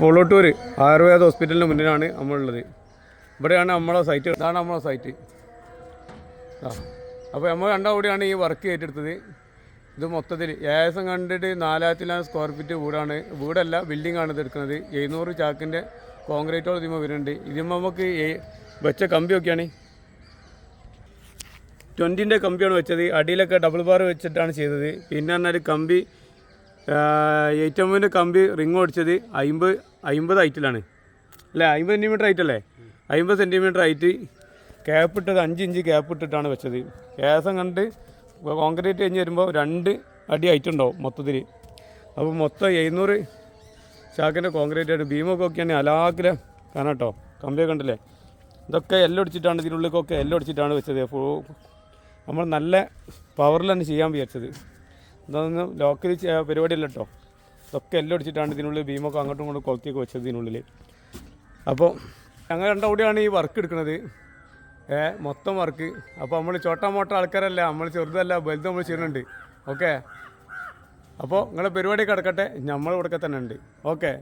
പൊള്ളോട്ടൂർ ആയുർവേദ ഹോസ്പിറ്റലിന് മുന്നിലാണ് നമ്മളുള്ളത്. ഇവിടെയാണ് നമ്മളെ സൈറ്റ് ഇതാണ് നമ്മളെ സൈറ്റ് അപ്പോൾ നമ്മൾ രണ്ടാം കൂടിയാണ് ഈ വർക്ക് ഏറ്റെടുത്തത്. ഇത് മൊത്തത്തിൽ ഏകദേശം കണ്ടിട്ട് നാലായിരത്തിലാണ് സ്ക്വയർ ഫീറ്റ് വീടാണ്. വീടല്ല ബിൽഡിംഗ് ആണ് ഇത് എടുക്കുന്നത്. എഴുന്നൂറ് ചാക്കിന്റെ കോൺക്രീറ്റോട് ഇതിമ വരുന്നുണ്ട്. ഇതിമ നമുക്ക് വെച്ച കമ്പിയൊക്കെയാണ് ട്വന്റിന്റെ കമ്പിയാണ് വെച്ചത്. അടിയിലൊക്കെ ഡബിൾ ബാർ വെച്ചിട്ടാണ് ചെയ്തത്. പിന്നെ പറഞ്ഞാൽ കമ്പി എയ്റ്റ് എമ്മിന്റെ കമ്പി റിങ് ഓടിച്ചത് അമ്പത് അമ്പത് ഹൈറ്റിലാണ് അല്ലേ? അമ്പത് സെന്റിമീറ്റർ ഹൈറ്റ് അല്ലേ? അമ്പത് സെന്റിമീറ്റർ ഹൈറ്റ് ക്യാപ്പ് ഇട്ടത് അഞ്ച് ഇഞ്ച് ക്യാപ്പ് ഇട്ടിട്ടാണ് വെച്ചത്. ഏസം കണ്ട് കോൺക്രീറ്റ് കഴിഞ്ഞ് വരുമ്പോൾ രണ്ട് അടി ഹൈറ്റ് ഉണ്ടാവും മൊത്തത്തിൽ. അപ്പോൾ മൊത്തം എഴുന്നൂറ് ചാക്കിന്റെ കോൺക്രീറ്റ് ആയിട്ട് ഭീമൊക്കെ ഒക്കെയാണ് അലാക്കിലെ കാണാം കേട്ടോ കമ്പിയൊക്കെ ഉണ്ടല്ലേ ഇതൊക്കെ എല്ലാം അടിച്ചിട്ടാണ് ഇതിനുള്ളിലൊക്കെ എല്ലാം അടിച്ചിട്ടാണ് വെച്ചത്. അപ്പോൾ നമ്മൾ നല്ല പവറിൽ തന്നെ ചെയ്യാൻ വിചാരിച്ചത്. ഇതൊന്നും ലോക്കൽ പരിപാടിയല്ല കേട്ടോ ഇതൊക്കെ എല്ലാം അടിച്ചിട്ടാണ് ഇതിനുള്ളിൽ ഭീമൊക്കെ അങ്ങോട്ടും ഇങ്ങോട്ടും കൊളുത്തിയൊക്കെ വെച്ചത് ഇതിനുള്ളിൽ. അപ്പോൾ ഞങ്ങൾ രണ്ടാം കൂടിയാണ് ഈ വർക്ക് എടുക്കുന്നത് മൊത്തം വർക്ക് അപ്പോൾ നമ്മൾ ചോട്ടാ മോട്ട ആൾക്കാരല്ല നമ്മൾ ചെറുതല്ല വലുത് നമ്മൾ ചെയ്യുന്നുണ്ട്. ഓക്കെ? അപ്പോൾ നിങ്ങളുടെ പരിപാടി കിടക്കട്ടെ നമ്മൾ ഇവിടെ തന്നെ ഉണ്ട്. ഓക്കെ?